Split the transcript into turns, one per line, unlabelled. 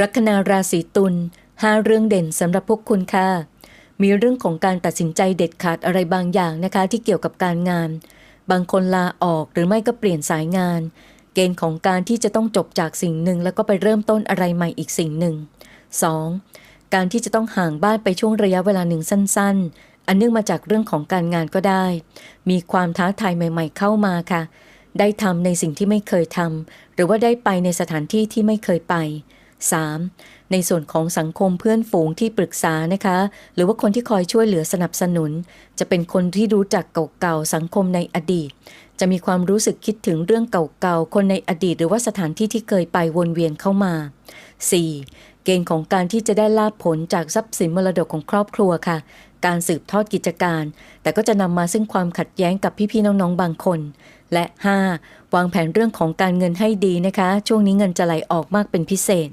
ลัคนาราศีตุลห้าเรื่องเด่นสำหรับพวกคุณค่ะ มีเรื่องของการตัดสินใจเด็ดขาดอะไรบางอย่างนะคะ ที่เกี่ยวกับการงาน บางคนลาออกหรือไม่ก็เปลี่ยนสายงาน เกณฑ์ของการที่จะต้องจบจากสิ่งหนึ่ง แล้วก็ไปเริ่มต้นอะไรใหม่อีกสิ่งหนึ่ง 2. การที่จะต้องห่างบ้านไปช่วงระยะเวลาหนึ่งสั้น ๆ อันเนื่องมาจากเรื่องของการงานก็ได้ มีความท้าทายใหม่ ๆ เข้ามาค่ะ ได้ทำในสิ่งที่ไม่เคยทำหรือว่าได้ไปในสถานที่ที่ไม่เคยไป 3. ในส่วนของสังคมเพื่อนฝูงที่ปรึกษานะคะ หรือว่าคนที่คอยช่วยเหลือสนับสนุน จะเป็นคนที่รู้จักเก่าๆสังคมในอดีต จะมีความรู้สึกคิดถึงเรื่องเก่าๆคนในอดีต หรือว่าสถานที่ที่เคยไปวนเวียนเข้ามา 4. เกณฑ์ของการที่จะได้ลาบผลจากทรัพย์สินมรดกของครอบครัวค่ะ การสืบทอดกิจการ แต่ก็จะนำมาซึ่งความขัดแย้งกับพี่ๆน้องๆบางคนและ 5. วางแผนเรื่องของการเงินให้ดีนะคะ ช่วงนี้เงินจะไหลออกมากเป็นพิเศษ